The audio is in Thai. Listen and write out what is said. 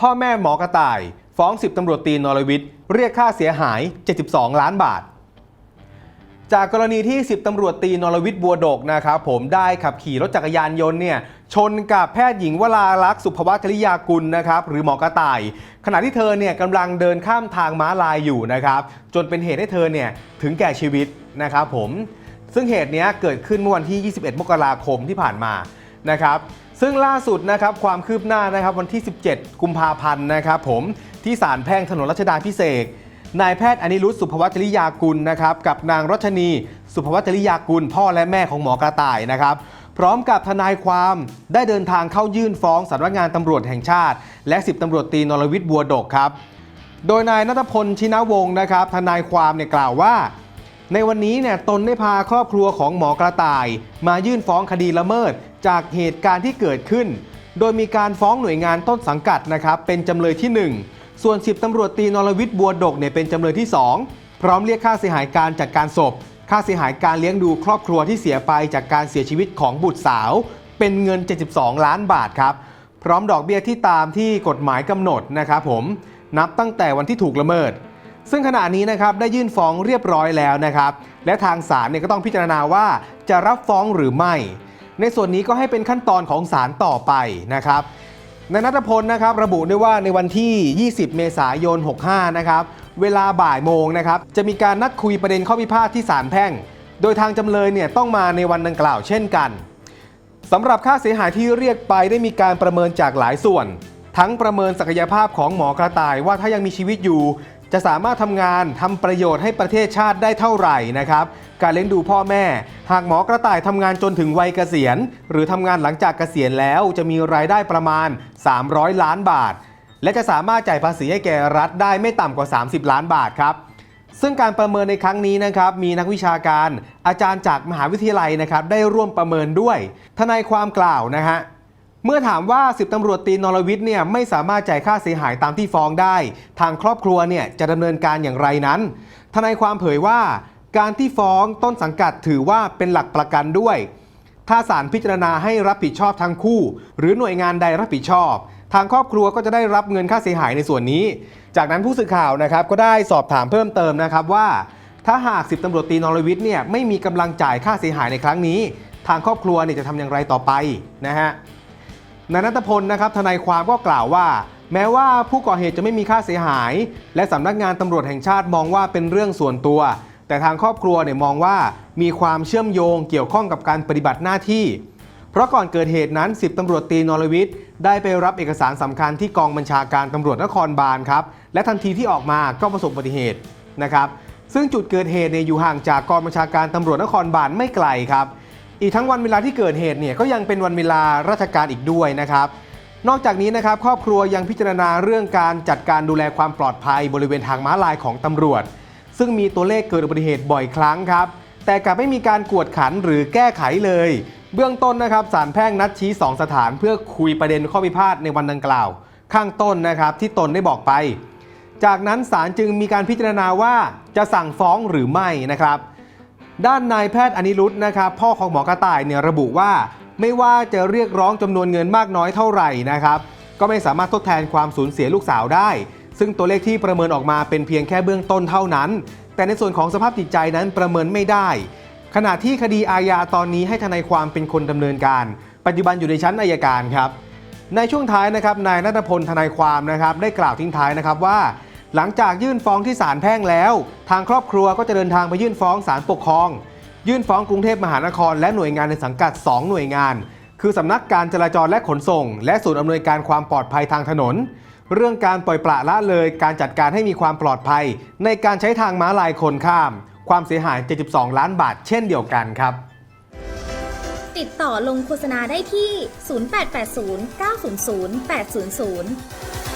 พ่อแม่หมอกระต่าย ฟ้อง10ตำรวจตีนรวิทย์เรียกค่าเสียหาย 72 ล้านบาท จากกรณีที่ 10ตำรวจตีนรวิทย์บัวดกนะครับผมได้ขับขี่รถจักรยานยนต์เนี่ยชนกับแพทย์หญิงวราลักษณ์สุภวัชจริยากุลนะครับหรือหมอกระต่าย ขณะที่เธอเนี่ยกำลังเดินข้ามทางม้าลายอยู่นะครับจนเป็นเหตุให้เธอเนี่ยถึงแก่ชีวิตนะครับผมซึ่งเหตุเนี้ยเกิดขึ้นเมื่อวันที่ 21 มกราคมที่ผ่านมานะครับ ซึ่งล่าสุดนะครับความคืบหน้านะครับวันที่ 17 กุมภาพันธ์นะครับผมที่ศาลแพ่งถนนรัชดาพิเศษนายแพทย์อนิรุตสุภวัชจริยากุลนะครับกับนางรัชนีสุภวัชจริยากุล พ่อและแม่ของหมอกระต่ายนะครับ พร้อมกับทนายความได้เดินทางเข้ายื่นฟ้องสำนักงานตำรวจแห่งชาติ และ10ตำรวจตรีนรวิทย์บัวดกครับ โดยนายนัทพลชินวงศ์นะครับทนายความเนี่ยกล่าวว่า ในวันนี้เนี่ยตนได้พาครอบครัวของหมอกระต่าย มายื่นฟ้องคดีละเมิด จากเหตุการณ์ที่เกิดขึ้น โดยมีการฟ้องหน่วยงานต้นสังกัดนะครับเป็นจำเลยที่ 1 ส่วน 10ตำรวจตีนรวิทย์บัวดกเนี่ยเป็นจำเลยที่ 2 พร้อมเรียกค่าเสียหายการจัดการศพ ค่าเสียหายการเลี้ยงดูครอบครัวที่เสียไปจากการเสียชีวิตของบุตรสาว เป็นเงิน 72 ล้านบาทครับพร้อมดอกเบี้ยที่ตามที่กฎหมายกำหนดนะครับผมนับตั้งแต่วันที่ถูกละเมิด ซึ่งขณะนี้นะครับได้ยื่นฟ้องเรียบร้อยแล้วนะครับ และทางศาลเนี่ยก็ต้องพิจารณาว่าจะรับฟ้องหรือไม่ ในส่วนนี้ก็ให้เป็นขั้นตอนของศาลต่อไปนะครับนายนัทพลนะครับระบุด้วยว่าในวันที่ 20 เมษายน 65 นะครับ เวลาบ่ายโมงนะครับ จะมีการนัดคุยประเด็นข้อพิพาทที่ศาลแพ่ง โดยทางจำเลยเนี่ยต้องมาในวันดังกล่าวเช่นกันสำหรับค่าเสียหายที่เรียกไปได้มีการประเมินจากหลายส่วน ทั้งประเมินศักยภาพของหมอกระต่ายว่าถ้ายังมีชีวิตอยู่ จะสามารถทำงานทำประโยชน์ให้ประเทศชาติได้เท่าไหร่นะครับ การเลี้ยงดูพ่อแม่ หากหมอกระต่ายทำงานจนถึงวัยเกษียณ หรือทำงานหลังจากเกษียณแล้วจะมีรายได้ประมาณ 300 ล้านบาท และจะสามารถจ่ายภาษีให้แก่รัฐได้ไม่ต่ำกว่า 30 ล้านบาทครับซึ่งการประเมินในครั้งนี้นะครับมีนักวิชาการอาจารย์จากมหาวิทยาลัยนะครับได้ร่วมประเมินด้วย ทนายความกล่าวนะฮะ เมื่อถามว่า10ตำรวจตรีนรวิทย์เนี่ยไม่สามารถจ่ายค่าเสียหายตามที่ฟ้องได้ ทางครอบครัวเนี่ยจะดำเนินการอย่างไรนั้น ทนายความเผยว่า การที่ฟ้องต้นสังกัดถือว่าเป็นหลักประกันด้วย ถ้าศาลพิจารณาให้รับผิดชอบทั้งคู่ หรือหน่วยงานใดรับผิดชอบ ทางครอบครัวก็จะได้รับเงินค่าเสียหายในส่วนนี้ จากนั้นผู้สื่อข่าวนะครับก็ได้สอบถามเพิ่มเติมนะครับว่า ถ้าหาก10ตำรวจตรีนรวิทย์เนี่ยไม่มีกำลังจ่ายค่าเสียหายในครั้งนี้ ทางครอบครัวเนี่ยจะทำอย่างไรต่อไปนะฮะ นายนัทพลนะครับทนายความก็กล่าวว่า แม้ว่าผู้ก่อเหตุจะไม่มีค่าเสียหาย และสำนักงานตำรวจแห่งชาติมองว่าเป็นเรื่องส่วนตัว แต่ทางครอบครัวเนี่ยมองว่ามีความเชื่อมโยงเกี่ยวข้องกับการปฏิบัติหน้าที่ เพราะก่อนเกิดเหตุนั้น 10ตำรวจตรีนรวิทย์ได้ไปรับเอกสารสำคัญที่กองบัญชาการตำรวจนครบาลครับและทันทีที่ออกมาก็ประสบอุบัติเหตุนะครับซึ่งจุดเกิดเหตุเนี่ยอยู่ห่างจากกองบัญชาการตำรวจนครบาลไม่ไกลครับ อีกทั้งวันเวลาที่เกิดเหตุเนี่ยก็ยังเป็นวันเวลาราชการอีกด้วยนะครับ นอกจากนี้นะครับครอบครัวยังพิจารณาเรื่องการจัดการดูแลความปลอดภัยบริเวณทางม้าลายของตำรวจ ซึ่งมีตัวเลขเกิดอุบัติเหตุบ่อยครั้งครับ แต่กลับไม่มีการกวดขันหรือแก้ไขเลย เบื้องต้นนะครับศาลแพ่งนัดชี้ 2 สถานเพื่อคุยประเด็นข้อพิพาทในวันดังกล่าว ข้างต้นนะครับที่ตนได้บอกไป จากนั้นศาลจึงมีการพิจารณาว่าจะสั่งฟ้องหรือไม่นะครับ ด้านนายแพทย์อนิรุตนะครับพ่อของหมอกระต่ายเนี่ยระบุว่า ไม่ว่าจะเรียกร้องจำนวนเงินมากน้อยเท่าไหร่นะครับก็ไม่สามารถทดแทนความสูญเสียลูกสาวได้ ซึ่งตัวเลขที่ประเมินออกมาเป็นเพียงแค่เบื้องต้นเท่านั้น แต่ในส่วนของสภาพจิตใจนั้นประเมินไม่ได้ ขณะที่คดีอาญาตอนนี้ให้ทนายความเป็นคนดำเนินการ ปัจจุบันอยู่ในชั้นอายการครับในช่วงท้ายนะครับนายนัทพลทนายความนะครับได้กล่าวทิ้งท้ายนะครับว่า หลังจากยื่นฟ้องที่ศาลแพ่งแล้ว ทางครอบครัวก็จะเดินทางไปยื่นฟ้องศาลปกครอง ยื่นฟ้องกรุงเทพมหานคร และหน่วยงานในสังกัด 2 หน่วยงาน คือสำนักการจราจรและขนส่ง และศูนย์อำนวยการความปลอดภัยทางถนน เรื่องการปล่อยปละละเลยการจัดการให้มีความปลอดภัย ในการใช้ทางม้าลายคนข้าม ความเสียหาย 72 ล้านบาท เช่นเดียวกันครับ ติดต่อลงโฆษณาได้ที่ 0880 900 800เ